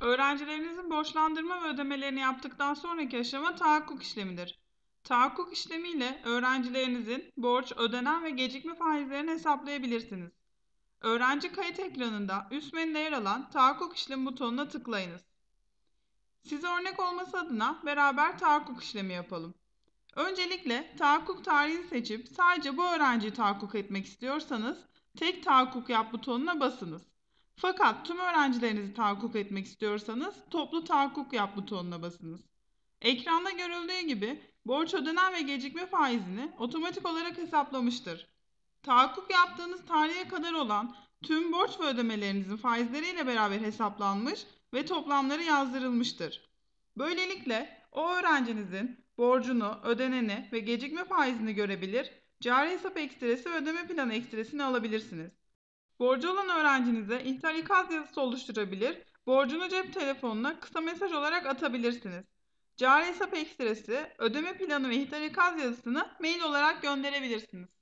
Öğrencilerinizin borçlandırma ve ödemelerini yaptıktan sonraki aşama tahakkuk işlemidir. Tahakkuk işlemiyle öğrencilerinizin borç, ödenen ve gecikme faizlerini hesaplayabilirsiniz. Öğrenci kayıt ekranında üst menüde yer alan tahakkuk işlemi butonuna tıklayınız. Size örnek olması adına beraber tahakkuk işlemi yapalım. Öncelikle tahakkuk tarihini seçip sadece bu öğrenciyi tahakkuk etmek istiyorsanız tek tahakkuk yap butonuna basınız. Fakat tüm öğrencilerinizi tahakkuk etmek istiyorsanız toplu tahakkuk yap butonuna basınız. Ekranda görüldüğü gibi borç ödenen ve gecikme faizini otomatik olarak hesaplamıştır. Tahakkuk yaptığınız tarihe kadar olan tüm borç ve ödemelerinizin faizleriyle beraber hesaplanmış ve toplamları yazdırılmıştır. Böylelikle o öğrencinizin borcunu, ödeneni ve gecikme faizini görebilir, cari hesap ekstresi ve ödeme planı ekstresini alabilirsiniz. Borcu olan öğrencinize ihtar ikaz yazısı oluşturabilir, borcunu cep telefonuna kısa mesaj olarak atabilirsiniz. Cari hesap ekstresi, ödeme planı ve ihtar ikaz yazısını mail olarak gönderebilirsiniz.